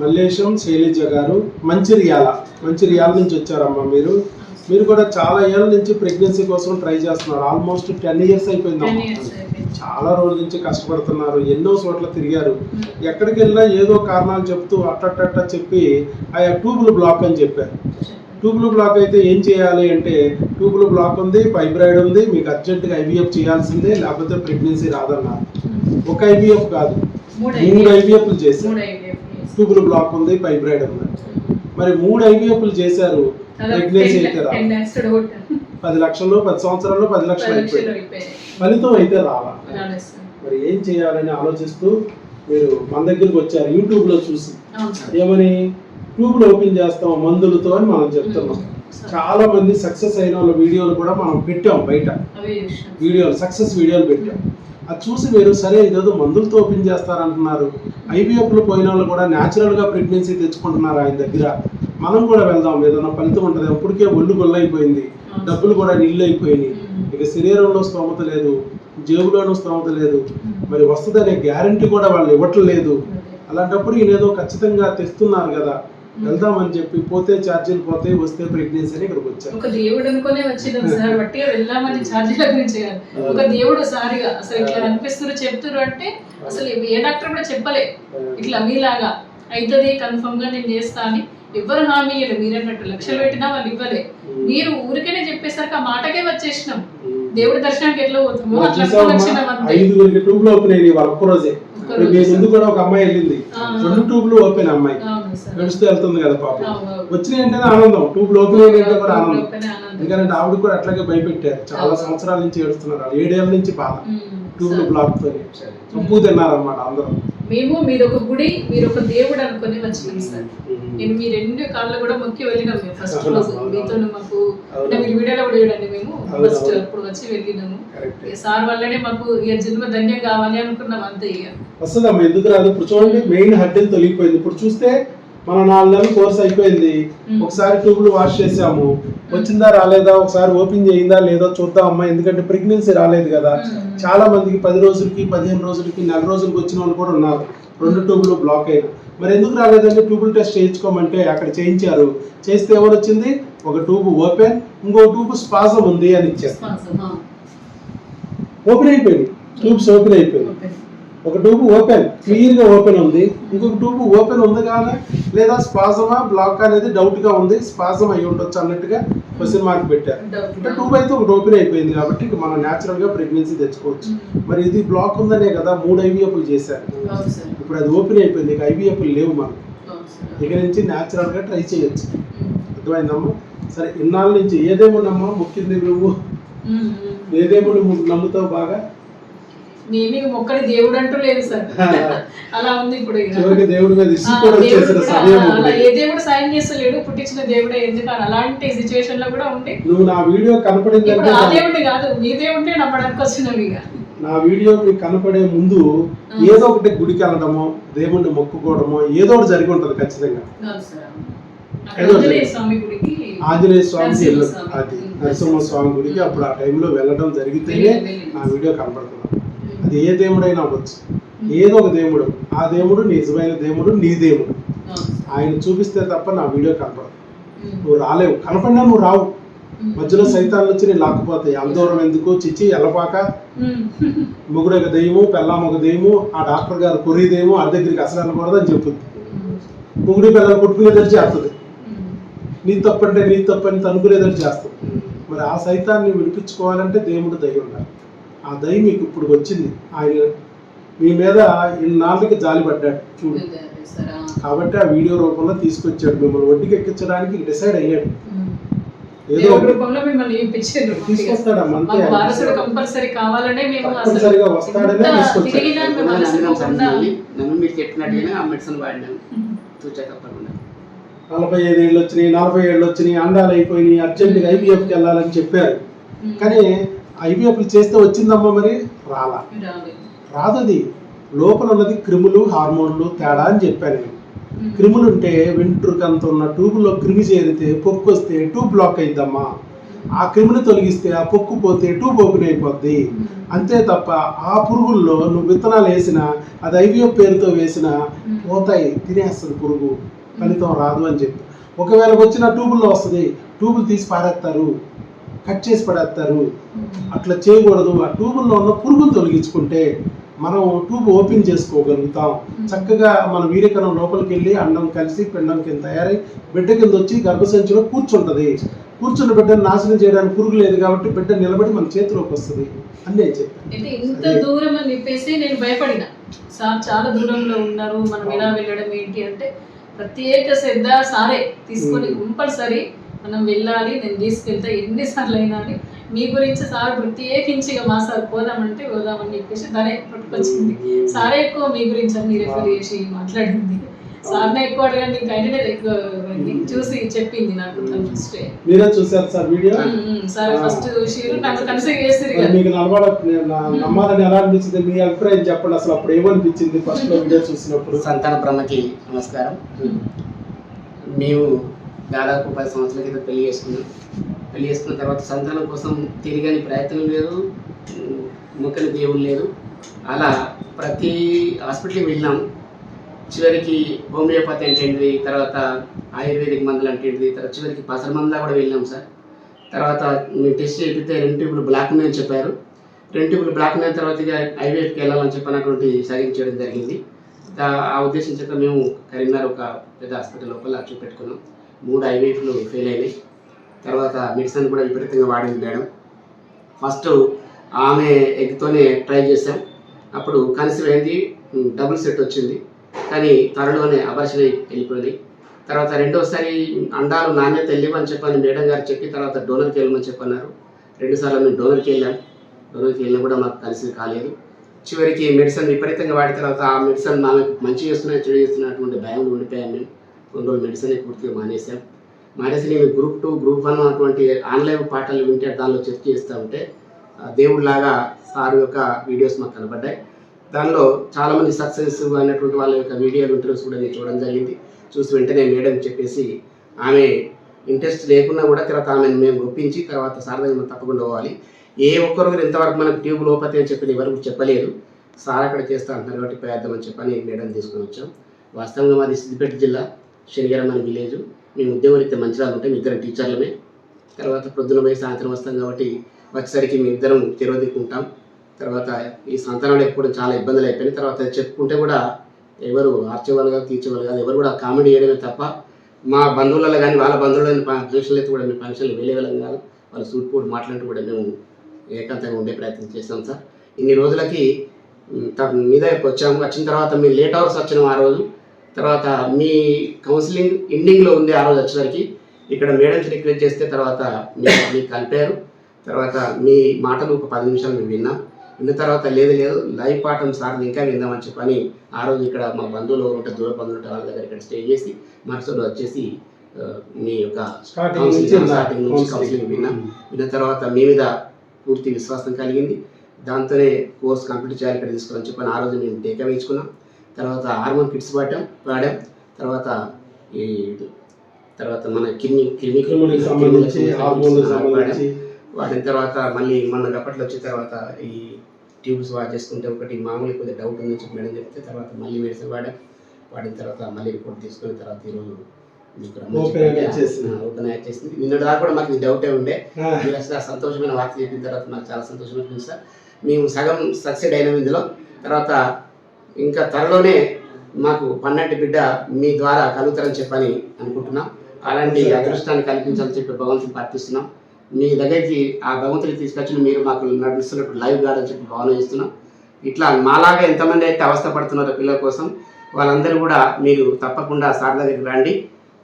మల్లేశం శైలజ గారు మంచిర్యాల. మంచిర్యాల నుంచి వచ్చారమ్మా మీరు. మీరు కూడా చాలా ఏళ్ళ నుంచి ప్రెగ్నెన్సీ కోసం ట్రై చేస్తున్నారు. ఆల్మోస్ట్ టెన్ ఇయర్స్ అయిపోయిందమ్మా అయిపోయింది. చాలా రోజుల నుంచి కష్టపడుతున్నారు. ఎన్నో చోట్ల తిరిగారు. ఎక్కడికి వెళ్ళినా ఏదో కారణాలు చెప్తూ అట్టట్టట్ట చెప్పి ఆ ట్యూబులు బ్లాక్ అని చెప్పారు. ట్యూబులు బ్లాక్ అయితే ఏం చేయాలి అంటే ట్యూబులు బ్లాక్ ఉంది ఫైబ్రాయిడ్ ఉంది మీకు అర్జెంటుగా ఐవీఎఫ్ చేయాల్సిందే లేకపోతే ప్రెగ్నెన్సీ రాదన్నారు. ఒక ఐవీఎఫ్ కాదు. మూడు ఐవీఎఫ్లు చేసి. ట్యూబులు బ్లాక్ ఉంది ఫైబ్రాయిడ్ ఉంది మరి మూడు ఐవీఎఫ్లు చేశారు ప్రెగ్నెన్సీ 10 అయితే. పది లక్షలు పది సంవత్సరాల్లో పది లక్షలు అయిపోయింది. ఫలితం అయితే రావా రాలేదు సార్. మరి ఏం చేయాలని ఆలోచిస్తూ మీరు మన దగ్గరికి వచ్చారు యూట్యూబ్లో చూసి. ఏమని ట్యూబ్లు ఓపెన్ చేస్తాం మందులతో అని మనం చెప్తున్నాం. చాలా మంది సక్సెస్ అయిన వాళ్ళ వీడియోలు కూడా మనం పెట్టాం బయట. వీడియోలు సక్సెస్ వీడియోలు పెట్టాం అది చూసి మీరు సరే ఇదేదో మందులతో ఓపెన్ చేస్తారంటున్నారు ఐవీఎఫ్లు పోయిన వాళ్ళు కూడా న్యాచురల్గా ప్రెగ్నెన్సీ తెచ్చుకుంటున్నారు ఆయన దగ్గర. మనం కూడా వెళ్దాం ఏదైనా ఫలితం ఉంటుంది ఇప్పటికే ఒళ్ళు గొల్లైపోయింది. డబ్బులు కూడా నీళ్ళు అయిపోయినాయి ఇక శరీరంలో స్తోమత లేదు. జేబులోనూ స్తోమత లేదు. మరి వస్తుందనే గ్యారంటీ కూడా వాళ్ళు ఇవ్వట్లేదు. అలాంటప్పుడు ఈయనేదో ఖచ్చితంగా తెస్తున్నారు కదా. వెళ్దామని చెప్పి పోతే ఛార్జీలు పోతే వస్తే ప్రెగ్నెన్సీ అని ఇక్కడికి వచ్చారు. ఒక దేవుడు అనుకునే వచ్చినాం సార్ బట్టి వెళ్దామని ఛార్జీల గురించి ఒక దేవుడు సారిగా అసలు ఇట్లా అనిపిస్తున్నారు చెప్తున్నారు అంటే అసలు ఏ డాక్టర్ కూడా చెప్పలే. ఇట్లా మీలాగా అవుతుంది కన్ఫర్మ్గా నేను చేస్తా అని ఎవరు హామీ ఇవ్వలేదు మీరు అన్నట్టు లక్షలు పెట్టినా వాళ్ళు ఇవ్వలే. మీరు ఊరికేనే చెప్పేసరికి ఆ మాటకే వచ్చేసినాం. దేవుడి దర్శనానికి ఎట్లా పోతామో అట్లా వచ్చినాం ఐదుగురికి ట్యూబ్లు ఓపెన్ అయ్యి వాళ్ళ ఒక్కరోజే. ఒక్కరోజే. మీ ముందు కూడా ఒక అమ్మాయి వెళ్ళింది. రెండు ట్యూబ్లు ఓపెన్ అమ్మాయి. నడుస్తూ వెళ్తుంది కదా పాపం. అవును. వచ్చినాయి అంటేనే ఆనందం. ట్యూబ్లు ఓపెన్ అయ్యిందంటే కూడా ఆనందం. ఎందుకంటే ఆవిడ కూడా అట్లాగే భయపెట్టారు. చాలా సంవత్సరాల నుంచి ఏడుస్తున్నారు వాళ్ళు. ఏడేళ్ళ నుంచి బాధ. సార్. బ్లాక్తో చంపు తిన్నారన్నమాట అందరం. మేము మీరు ఒక గుడి మీరు ఒక దేవుడు అనుకుని వచ్చినాం సార్. నేను మీ రెండు కాళ్ళు కూడా మొక్కి వెళ్ళినాం మేము ఫస్ట్ రోజు. మీతో మాకు. అంటే మీరు వీడియోలో కూడా చూడండి మేము. ఫస్ట్. అప్పుడు వచ్చి వెళ్ళినాము. సార్ వల్లనే మాకు ఇక జన్మ ధన్యం కావాలి అనుకున్నాం అంతే ఇక. వస్తుందమ్మా ఎందుకు రాదు? ఇప్పుడు చూడండి మెయిన్ హడ్డెన్ తొలగిపోయింది. ఇప్పుడు చూస్తే మన నాలుగు నెలలు కోర్స్ అయిపోయింది. ఒకసారి ట్యూబ్లు వాష్ చేసాము వచ్చిందా రాలేదా? ఒకసారి ఓపెన్ చేయిందా లేదో చూద్దాం అమ్మా. ఎందుకంటే ప్రెగ్నెన్సీ రాలేదు కదా. చాలా మందికి పది రోజులకి పదిహేను రోజులకి నెల రోజులకి వచ్చిన వాళ్ళు కూడా ఉన్నారు. రెండు ట్యూబ్లు బ్లాక్ అయిన. మరి ఎందుకు రాలేదంటే ట్యూబుల్ టెస్ట్ చేయించుకోమంటే అక్కడ చేయించారు. చేస్తే ఎవరు వచ్చింది? ఒక ట్యూబ్ ఓపెన్ ఇంకో ట్యూబ్ స్పాజం ఉంది అని ఇచ్చారు. ఓపెన్ అయిపోయింది. ట్యూబ్స్ ఓపెన్ అయిపోయింది. ఒక ట్యూబ్ ఓపెన్ క్లియర్గా ఓపెన్ ఉంది. ఇంకొక ట్యూబ్ ఓపెన్ ఉంది కానీ లేదా స్పాజమా బ్లాక్ అనేది డౌట్గా ఉంది స్పాజం అయి ఉండొచ్చు అన్నట్టుగా క్వశ్చన్ మార్క్ పెట్టారు. అంటే ట్యూబ్ అయితే ఒకటి ఓపెన్ అయిపోయింది కాబట్టి ఇక మనం న్యాచురల్గా ప్రెగ్నెన్సీ తెచ్చుకోవచ్చు. మ్మ్. మరి ఇది బ్లాక్ ఉందనే కదా మూడు ఐవీఎఫ్లు చేశారు. సార్. ఇప్పుడు అది ఓపెన్ అయిపోయింది ఇక ఐవీఎఫ్లు లేవు మనం ఇక నుంచి న్యాచురల్గా ట్రై చేయొచ్చు. మ్మ్. అర్థమైందమ్మా? సరే ఇన్నాళ్ళ నుంచి ఏదేమోనమ్మా మొక్కింది నువ్వు. మ్మ్, మ్మ్. ఏదేమో నువ్వు నమ్ముతావు బాగా. దేవుడు అంటూ లేదు సార్ అలా ఉంది ఇప్పుడు దేవుడి మీద దేవుడు ఏ సాయం చేస్తలేడు పుట్టించిన దేవుడే అలాంటి సిచ్యువేషన్లో కూడా ఉండి నువ్వు నా వీడియో ఆ కాదు మీ దేవుడే నమ్మడానికి వచ్చినాం ఇక నా వీడియో మీకు కనపడే ముందు ఏదో ఒకటి గుడికి వెళ్ళడమో దేవుణ్ణి మొక్కుకోవడమో ఏదో ఒకటి జరిగి ఉంటది ఖచ్చితంగా ఆంజనేయ. స్వామి. అది. నరసింహ స్వామి గుడికి అప్పుడు ఆ టైంలో వెళ్ళడం జరిగితేనే. నా వీడియో కనపడుతున్నాను అది ఏ దేవుడైనా అవ్వచ్చు. ఏదో ఒక దేవుడు. ఆ దేవుడు నిజమైన దేవుడు నీ దేవుడు. ఆయన చూపిస్తే తప్ప నా వీడియో కనపడదు. నువ్వు రాలేవు. కనపడినా నువ్వు రావు. మధ్యలో సైతాన్లు వచ్చి నేను లాక్కుపోతాయి. అందూరం ఎందుకు? చిచ్చి ఎల్లపాక. ముగ్గురు ఒక దెయ్యము పెళ్ళాం ఒక దెయ్యము ఆ డాక్టర్ గారు కొరి దెయ్యము ఆ దగ్గరికి అసలు అనకూడదు అని చెప్పుద్ది ఉమ్. ముగ్గురు పిల్లలు కొట్టుకునేదని చేస్తుంది. నీ తప్పంటే నీ తప్పని తనుకునేదని చేస్తుంది. మరి ఆ సైతాన్ని విడిపించుకోవాలంటే దేవుడు దయ ఉండాలి. ఆ దయ మీకు ఇప్పుడు వచ్చింది. ఆయన మీ మీద ఇన్నాళ్ళకి జాలి పడ్డాడు. చూడు. కాబట్టి ఆ వీడియో రూపంలో తీసుకొచ్చాడు. మిమ్మల్ని వడ్డీకి ఎక్కించడానికి డిసైడ్ అయ్యాడు. ఏదో తీసుకొస్తాడమ్మా వస్తాడనే తీసుకొచ్చాడు. మీరు చెప్పినట్టుగానే ఆ మెడిసిన్ వాడినాం తూచా తప్పకుండా. నలభై ఐదు ఏళ్ళు వచ్చినాయి నలభై ఏళ్ళు వచ్చినాయి అండాలు అయిపోయినాయి అర్జెంటుగా ఐవీఎఫ్కి వెళ్ళాలని చెప్పారు. కానీ ఐవీఎఫ్ చేస్తే వచ్చిందమ్మా మరి? రాలా. రాలేదు. రాదు అది లోపల ఉన్నది క్రిములు హార్మోన్లు తేడా అని చెప్పాను నేను. క్రిములు ఉంటే వెంట్రుకంత ఉన్న ట్యూబ్లో క్రిమి చేరితే పొక్కు వస్తే ట్యూబ్ బ్లాక్ అయిద్దమ్మా. ఆ క్రిమిని తొలగిస్తే ఆ పొక్కు పోతే ట్యూబ్ ఓపెన్ అయిపోద్ది. అంతే తప్ప ఆ పురుగుల్లో నువ్వు విత్తనాలు వేసినా అది ఐవిఎఫ్ పేరుతో వేసినా పోతాయి. తినేస్తుంది పురుగు. ఫలితం రాదు అని చెప్పి. ఒకవేళ వచ్చిన ట్యూబుల్లో వస్తుంది. ట్యూబులు తీసి పారేస్తారు. కట్ చేసి పడేస్తారు. అట్లా చేయకూడదు. ఆ ట్యూబుల్లో ఉన్న పురుగును తొలగించుకుంటే మనం ట్యూబ్ ఓపెన్ చేసుకోగలుగుతాం. చక్కగా మన వీరికణం లోపలికి వెళ్ళి అండం కలిసి పిండం కింద తయారై బిడ్డ కింద వచ్చి గర్భసంచిలో కూర్చుంటది. కూర్చున్న బిడ్డను నాశనం చేయడానికి పురుగు లేదు కాబట్టి బిడ్డ నిలబడి మన చేతిలోకి వస్తుంది. అని నేను చెప్పాను. ఇంత దూరం అని చెప్పేసి నేను భయపడిన. సార్ చాలా దూరంలో ఉన్నారు. మనం ఎలా వెళ్ళడం ఏంటి అంటే ప్రత్యేక శ్రద్ధ సారే. తీసుకొని కంపల్సరీ మనం వెళ్ళాలి నేను తీసుకెళ్తా ఎన్నిసార్లు అయినా అని మీ గురించి సార్ ప్రత్యేకించి ఇక మా సార్ పోదామంటే పోదామని చెప్పేసి తనే పట్టుకొచ్చింది. సారే ఎక్కువ మీ గురించి అన్ని రెఫర్ చేసి మాట్లాడింది. సార్నే ఎక్కువ అడగండి ఇంకా ఎక్కువ చూసి చెప్పింది నాకు తను ఫస్ట్ మీరే చూసారు సార్ వీడియో? సార్ ఫస్ట్ చూసిరు నన్ను కన్సిడర్ చేస్తారు మీకు నలబడ నమ్మాలని ఎలా అనిపించింది? మీ అభిప్రాయం చెప్పండి అసలు అప్పుడు ఏమనిపించింది? ఫస్ట్లో వీడియో చూసినప్పుడు. సంతాన బ్రహ్మకి నమస్కారం. మేము దాదాపు పది సంవత్సరాల క్రితం పెళ్ళి చేసుకున్నాం. పెళ్ళి చేసుకున్న తర్వాత సంతానం కోసం తిరిగని ప్రయత్నం లేదు. మొక్కని దేవుడు లేదు. అలా ప్రతి హాస్పిటల్కి వెళ్ళాం చివరికి హోమియోపతి అంటేంటిది తర్వాత ఆయుర్వేదిక్ మందులు అంటేంటిది తర్వాత చివరికి పసర మందులా కూడా వెళ్ళాం సార్. తర్వాత మేము టెస్ట్ చేపితే రెండు ట్యూబులు బ్లాక్ ఉన్నాయని చెప్పారు. రెండు ట్యూబులు బ్లాక్ అయిన తర్వాత ఇక ఐవీఎఫ్కి వెళ్ళాలని చెప్పినటువంటి సైన్ చేయడం జరిగింది. ఆ ఉద్దేశం చేత మేము కరీంనగర్ ఒక పెద్ద హాస్పిటల్ లోపల చూపెట్టుకున్నాం. మూడు ఐవీఎఫ్లు ఫెయిల్ అయినాయి. తర్వాత మెడిసిన్ కూడా విపరీతంగా వాడింది మేడం. ఫస్ట్ ఆమె ఎగ్తోనే ట్రై చేశాం. అప్పుడు కన్సీవ్ అయింది డబుల్ సెట్ వచ్చింది. కానీ త్వరలోనే అవర్షన్ వెళ్ళిపోయింది. తర్వాత రెండోసారి అండాలు నాణ్యత వెళ్ళమని చెప్పని మేడం గారు చెప్పి తర్వాత డోనర్కి వెళ్ళమని చెప్పన్నారు. రెండుసార్లు మేము డోనర్కి వెళ్ళాం. డోనర్కి వెళ్ళినా కూడా మాకు కన్సీవ్ కాలేదు. చివరికి మెడిసిన్ విపరీతంగా వాడిన తర్వాత ఆ మెడిసిన్ మాకు మంచి చేస్తున్నా చెడు చేస్తున్నటువంటి భయం ఉండిపోయాం మేము. కొన్ని రోజులు మెడిసిన్ పూర్తిగా మానేసాం మానేసి నేను గ్రూప్ టూ గ్రూప్ వన్ అటువంటి ఆన్లైన్ పాఠాలు వింటే దానిలో చర్చ చేస్తూ ఉంటే ఆ దేవుడిలాగా సార్ యొక్క వీడియోస్ మాకు కనబడ్డాయి. దానిలో చాలామంది సక్సెస్ అనేటువంటి వాళ్ళ యొక్క వీడియోలు ఇంటర్వ్యూస్ కూడా నేను చూడడం జరిగింది. చూసి వెంటనే మేడం చెప్పేసి ఆమె ఇంట్రెస్ట్ లేకున్నా కూడా తర్వాత ఆమెను మేము ఒప్పించి తర్వాత సార్ దగ్గర మనం తప్పకుండా పోవాలి. ఏ ఒక్కరు ఇంతవరకు మనకు ట్యూబ్ లోపతి అని చెప్పి ఎవరు చెప్పలేదు. సార్ అక్కడ చేస్తా అంటున్నారు కాబట్టి ప్రయత్నం చెప్పని మేడం తీసుకొని వచ్చాం. వాస్తవంగా మాది సిద్దిపేట జిల్లా. శనిగరం అనే విలేజ్. మేము ఉద్యోగరీత్యా మంచిరాలు ఉంటే మీ ఇద్దరం టీచర్లమే. తర్వాత ప్రొద్దున పోయి సాయంత్రం వస్తాం కాబట్టి వచ్చేసరికి మేము ఇద్దరం తిరగదిక్కుంటాం తర్వాత ఈ సంతానం ఎప్పుడు చాలా ఇబ్బందులు అయిపోయినాయి. తర్వాత చెప్పుకుంటే కూడా ఎవరు ఆర్చేవాళ్ళు కాదు తీర్చేవాళ్ళు కాదు ఎవరు కూడా కామెడీ చేయడమే తప్ప మా బంధువులలో కానీ వాళ్ళ బంధువులని ఫంక్షన్లు అయితే కూడా మేము ఫంక్షన్లు వెళ్ళేవాళ్ళం కాదు. వాళ్ళ సూట్పూడి మాట్లాడుతూ కూడా మేము ఏకాంతంగా ఉండే ప్రయత్నం చేస్తాం సార్. ఇన్ని రోజులకి మీద త- వచ్చాము. వచ్చిన తర్వాత మీరు లేట్ అవర్స్ వచ్చినాం ఆ రోజు. తర్వాత మీ కౌన్సిలింగ్ ఎండింగ్లో ఉంది ఆ రోజు వచ్చేసరికి. ఇక్కడ మేడమ్స్ రిక్వెస్ట్ చేస్తే తర్వాత మీరు మీకు కలిపారు. తర్వాత మీ మాటలు ఒక పది నిమిషాలు మేము విన్నాం. విన్న తర్వాత లేదు లేదు లైవ్ పాఠం సార్ ఇంకా విందామని చెప్పని ఆ రోజు ఇక్కడ మా బంధువులు ఎవరు ఉంటే దూర బంధువులు ఉంటే వాళ్ళ దగ్గర ఇక్కడ స్టే చేసి మరుసటి రోజు వచ్చేసి మీ యొక్క స్టార్టింగ్ నుంచి కౌన్సిలింగ్ స్టార్టింగ్ నుంచి కౌన్సిలింగ్. కౌన్సిలింగ్ విన్నాం. విన్న తర్వాత మీ మీద పూర్తి విశ్వాసం కలిగింది. దాంతోనే కోర్స్ కంప్లీట్ చేయాలి ఇక్కడ తీసుకోవాలని చెప్పని ఆ రోజు మేము టేకా వేయించుకున్నాం తర్వాత హార్మోన్ కిట్స్ వాడాం వాడాం. తర్వాత ఈ తర్వాత మన కిడ్నీ కిడ్నీ వాడాం. వాడిన తర్వాత మళ్ళీ మన గప్పట్లో వచ్చిన తర్వాత ఈ ట్యూబ్స్ వాచ్ చేసుకుంటే ఒకటి మామూలు కొద్దిగా డౌట్ ఉందని చెప్పి మేడం చెప్తే తర్వాత మళ్ళీ మెడిసిన్ వాడాం. వాడిన తర్వాత మళ్ళీ రిపోర్ట్ తీసుకున్న తర్వాత ఈరోజు ఓపెన్ వచ్చేసింది నిన్న దాకా కూడా మాకు డౌటే ఉండే. మీరు అసలు సంతోషమైన వార్త చెప్పిన తర్వాత నాకు చాలా సంతోషం అనిపించింది సార్. మేము సగం సక్సెడ్ అయినాం ఇందులో. తర్వాత ఇంకా త్వరలోనే మాకు పన్నెండు బిడ్డ మీ ద్వారా కలుగుతారని చెప్పని అనుకుంటున్నాం. అలాంటి అదృష్టాన్ని కల్పించాలని చెప్పి భగవంతుని ప్రార్థిస్తున్నాం. మీ దగ్గరికి ఆ భగవంతుని తీసుకొచ్చి మీరు మాకు నడుస్తున్నట్టు లైవ్ గార్డ్ అని చెప్పి భావన చేస్తున్నాం. ఇట్లా మాలాగా ఎంతమంది అయితే అవస్థ పడుతున్నారో పిల్లల కోసం వాళ్ళందరూ కూడా మీరు తప్పకుండా సార్ దగ్గరికి రండి.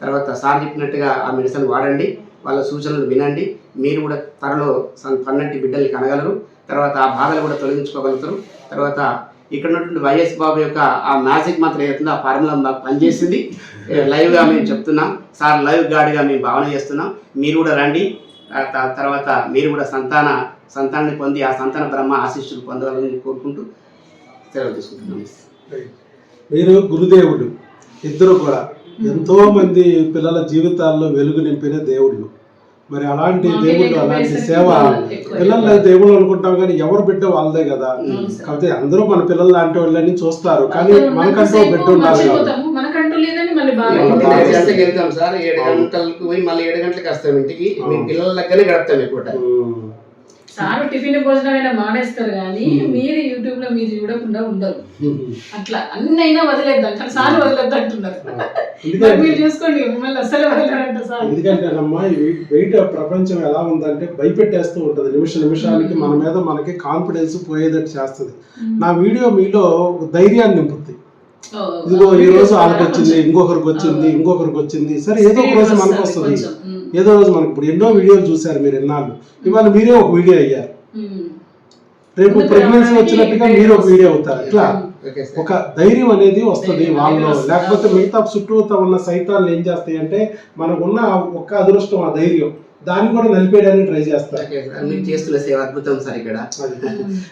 తర్వాత సార్ చెప్పినట్టుగా ఆ మెడిసిన్ వాడండి. వాళ్ళ సూచనలు వినండి. మీరు కూడా త్వరలో సన్ పన్నెండు బిడ్డల్ని కనగలరు. తర్వాత ఆ బాధలు కూడా తొలగించుకోగలుగుతారు. తర్వాత ఇక్కడ ఉన్నటువంటి వైఎస్ బాబు యొక్క ఆ మ్యాజిక్ మాత్రం ఏదైతుందో ఆ ఫార్ములా మాకు పనిచేసింది. లైవ్గా మేము చెప్తున్నాం. సార్ లైవ్ గార్డ్గా మేము భావన చేస్తున్నాం. మీరు కూడా రండి. త- తర్వాత మీరు కూడా సంతాన సంతానాన్ని పొంది ఆ సంతాన బ్రహ్మ ఆశీస్సులు పొందాలని కోరుకుంటూ సెలవు తీసుకుంటున్నాం. మీరు గురుదేవుడు ఇద్దరు కూడా ఎంతో మంది పిల్లల జీవితాల్లో వెలుగు నింపిన దేవుళ్ళు. మరి అలాంటి లేకపోయేసరికి అలాంటి సేవ. పిల్లలు దేవుడు అనుకుంటాం కానీ ఎవరు బిడ్డ వాళ్ళదే కదా. కాకపోతే అందరూ మన పిల్లలు లాంటి వాళ్ళని చూస్తారు కానీ మనకంటూ బిడ్డ ఉండాలి గంటలకు వెళ్తాం సార్ ఏడు. గంటలకు పోయి మళ్ళీ ఏడు గంటలకు వస్తాం ఇంటికి మీ. పిల్లల దగ్గరనే గడుపుతాం ఎక్కువ. సారు టిఫిన్ భోజనం అయినా మానేస్తారు కానీ. మీరు యూట్యూబ్లో మీరు చూడకుండా ఉండరు. అట్లా అన్ని అయినా వదిలేద్దాం కానీ సార్ వదిలేద్దాం అంటున్నారు. మరి చూసుకోండి మిమ్మల్ని అస్సలు వదలరంట సార్. ఎందుకంటేనమ్మా బయట ప్రపంచం ఎలా ఉందంటే భయపెట్టేస్తూ ఉంటది నిమిష నిమిషానికి మన మీద మనకి కాన్ఫిడెన్స్ పోయేటట్టు చేస్తుంది. నా వీడియో మీలో ధైర్యాన్ని నింపుద్ది. ఇదిగో ఈ రోజు వాళ్ళకి వచ్చింది ఇంకొకరికి వచ్చింది ఇంకొకరికి వచ్చింది సరే ఏదో ఒక రోజు మనకు వస్తది ఏదో రోజు మనకి ఇప్పుడు ఎన్నో వీడియోలు చూశారు మీరు ఎన్నాళ్ళు ఇవాళ మీరే ఒక వీడియో అయ్యారు. రేపు ప్రెగ్నెన్సీ వచ్చినట్టుగా మీరు ఒక వీడియో. అవుతారు ఇట్లా ఒక ధైర్యం అనేది వస్తుంది వస్తుంది. లేకపోతే మిగతా చుట్టూతో ఉన్న సైతాలు ఏం చేస్తాయి అంటే మనకున్న ఒక్క అదృష్టం ఆ ధైర్యం దాన్ని కూడా నలిపేయడానికి ట్రై చేస్తారు. మీరు చేస్తున్న సేవ అద్భుతం సార్ ఇక్కడ.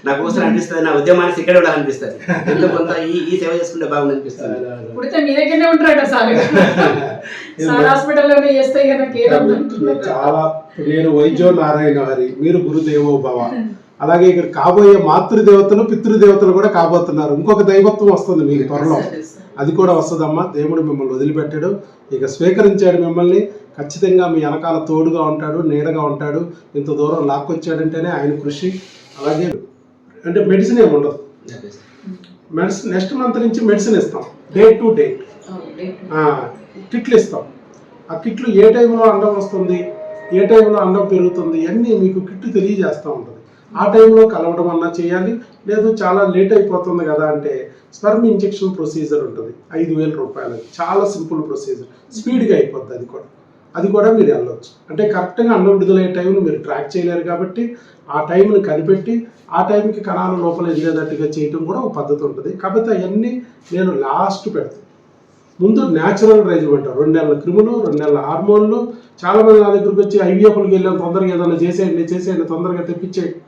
నాకు అవసరం అనిపిస్తుంది నా ఉద్యమానికి ఇక్కడ ఉండాలనిపిస్తుంది. ఎంతో కొంత ఈ ఈ సేవ చేసుకుంటే బాగుంది అనిపిస్తుంది పుడితే మీ దగ్గరనే ఉంటారట సార్. సార్ హాస్పిటల్లోనే చేస్తే ఇక నాకు ఏదో మీరు అంటున్నారు. చాలా నేను వైద్యో నారాయణ హరి మీరు గురుదేవో భవ. అలాగే ఇక్కడ కాబోయే మాతృదేవతలు పితృదేవతలు కూడా కాబోతున్నారు. ఇంకొక దైవత్వం వస్తుంది మీకు త్వరలో. అది కూడా వస్తుందమ్మా. దేవుడు మిమ్మల్ని వదిలిపెట్టాడు. ఇక స్వీకరించాడు మిమ్మల్ని. ఖచ్చితంగా మీ వెనకాల తోడుగా ఉంటాడు నీడగా ఉంటాడు. ఇంత దూరం లాక్కొచ్చాడంటేనే ఆయన కృషి. అలాగే అంటే మెడిసిన్ ఏమి ఉండదు. మెడిసిన్ నెక్స్ట్ మంత్ నుంచి మెడిసిన్ ఇస్తాం. Date to date. కిట్లు ఇస్తాం. ఆ కిట్లు ఏ టైంలో అండం వస్తుంది? ఏ టైంలో అండం పెరుగుతుంది? అన్నీ మీకు కిట్లు తెలియజేస్తూ ఉంటుంది. ఆ టైంలో కలవడం అన్నా చేయాలి. లేదు చాలా లేట్ అయిపోతుంది కదా అంటే స్పెర్మ్ ఇంజెక్షన్ ప్రొసీజర్ ఉంటుంది. ఐదు వేల రూపాయలు. చాలా సింపుల్ ప్రొసీజర్. స్పీడ్గా అయిపోద్ది అది కూడా. అది కూడా మీరు వెళ్ళొచ్చు. అంటే కరెక్ట్గా అన్న విడుదలయ్యే టైంను మీరు ట్రాక్ చేయలేరు కాబట్టి ఆ టైంని కనిపెట్టి ఆ టైంకి కణాల లోపల వెళ్ళేటట్టుగా చేయటం కూడా ఒక పద్ధతి ఉంటుంది. కాకపోతే అవన్నీ నేను లాస్ట్ పెడతాను. ముందు న్యాచురల్ రైజ్మెంట్ రెండు నెలల క్రిములు రెండు నెలల హార్మోన్లు. చాలా మంది నా దగ్గరికి వచ్చి ఐవీఎఫ్లకి వెళ్ళాం తొందరగా ఏదైనా చేసేయండి చేసేయండి తొందరగా తెప్పించేయండి.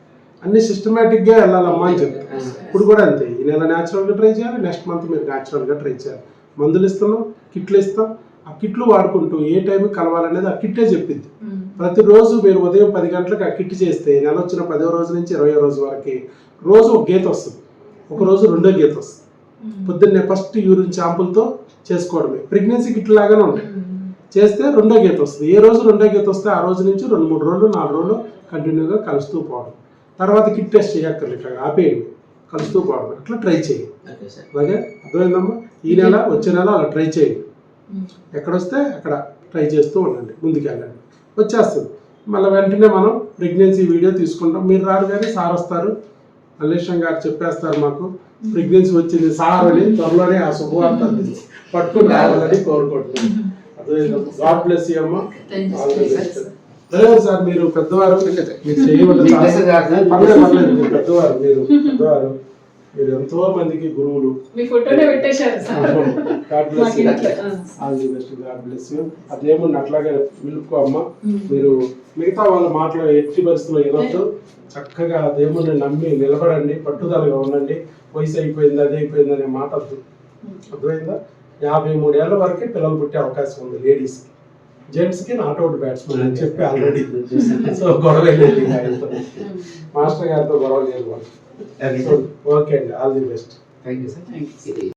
అన్ని సిస్టమేటిక్గా వెళ్ళాలమ్మా అని చెప్పి. ఇప్పుడు కూడా అంతే. ఈ నెల న్యాచురల్గా ట్రై చేయాలి నెక్స్ట్ మంత్ మీరు న్యాచురల్గా ట్రై చేయాలి. మందులు ఇస్తున్నాం కిట్లు ఇస్తాం. ఆ కిట్లు వాడుకుంటూ ఏ టైంకి కలవాలనేది ఆ కిట్టే చెప్పింది. ఉమ్. ప్రతిరోజు మీరు ఉదయం పది గంటలకు ఆ కిట్ చేస్తే నెల వచ్చిన పదో రోజు నుంచి ఇరవై రోజు వరకు రోజు ఒక గీత వస్తుంది. ఒక రోజు రెండో గీత వస్తుంది. ఉమ్. పొద్దున్నే ఫస్ట్ యూరిన్ శాంపుల్తో చేసుకోవడమే. ప్రెగ్నెన్సీ కిట్ లాగానే ఉంటాయి. ఉమ్. చేస్తే రెండో గీత వస్తుంది. ఏ రోజు రెండో గీత వస్తే ఆ రోజు నుంచి రెండు మూడు రోజులు నాలుగు రోజులు కంటిన్యూగా కలుస్తూ పోవడం. తర్వాత కిట్ టెస్ట్ చేయక్కర్లేదు ఇట్లా ఆపేయండి కలుస్తూ పోవడం. అట్లా ట్రై చేయండి అలాగే అర్థమైందమ్మా? ఈ నెల వచ్చే నెల అలా ట్రై చేయండి. ఎక్కడొస్తే అక్కడ ట్రై చేస్తూ ఉండండి ముందుకెళ్ళండి. వచ్చేస్తుంది. మళ్ళీ వెంటనే మనం ప్రెగ్నెన్సీ వీడియో తీసుకుంటాం. మీరు రారు కానీ సార్ వస్తారు. మల్లేశం గారు చెప్పేస్తారు మాకు. ప్రెగ్నెన్సీ వచ్చింది సార్ అని త్వరలోనే ఆ శుభవార్త పట్టుకుని రావాలని కోరుకుంటున్నాను గాడ్ బ్లెస్ యూ అమ్మ. సార్ మీరు పెద్దవారు. పర్లేదు పెద్దవారు మీరు పెద్దవారు మీరు ఎంతో మందికి గురువులు. మీ ఫోటోనే పెట్టేశారు సార్. గాడ్ బ్లెస్ మాకు యూ ఇట్లా, ఆ. All the best God bless you అదేమన్నా అట్లాగే నిలుపుకో అమ్మ. మీరు మిగతా వాళ్ళ మాటలు ఎట్టి పరిస్థితుల్లో వినొద్దు. చక్కగా దేవుణ్ణి నమ్మి నిలబడండి పట్టుదలగా ఉండండి. వయసు అయిపోయింది అది అయిపోయింది అనే మాట అర్థమైందా? యాభై మూడేళ్ళ వరకే పిల్లలు పుట్టే అవకాశం ఉంది లేడీస్ జెంట్స్కి నాట్ అవుట్ బ్యాట్స్మెన్ అని చెప్పి ఆల్రెడీ సో గొడవ ఆయనతో. మాస్టర్ గారితో గొడవ లేదు ఓకే అండి. All the best thank you sir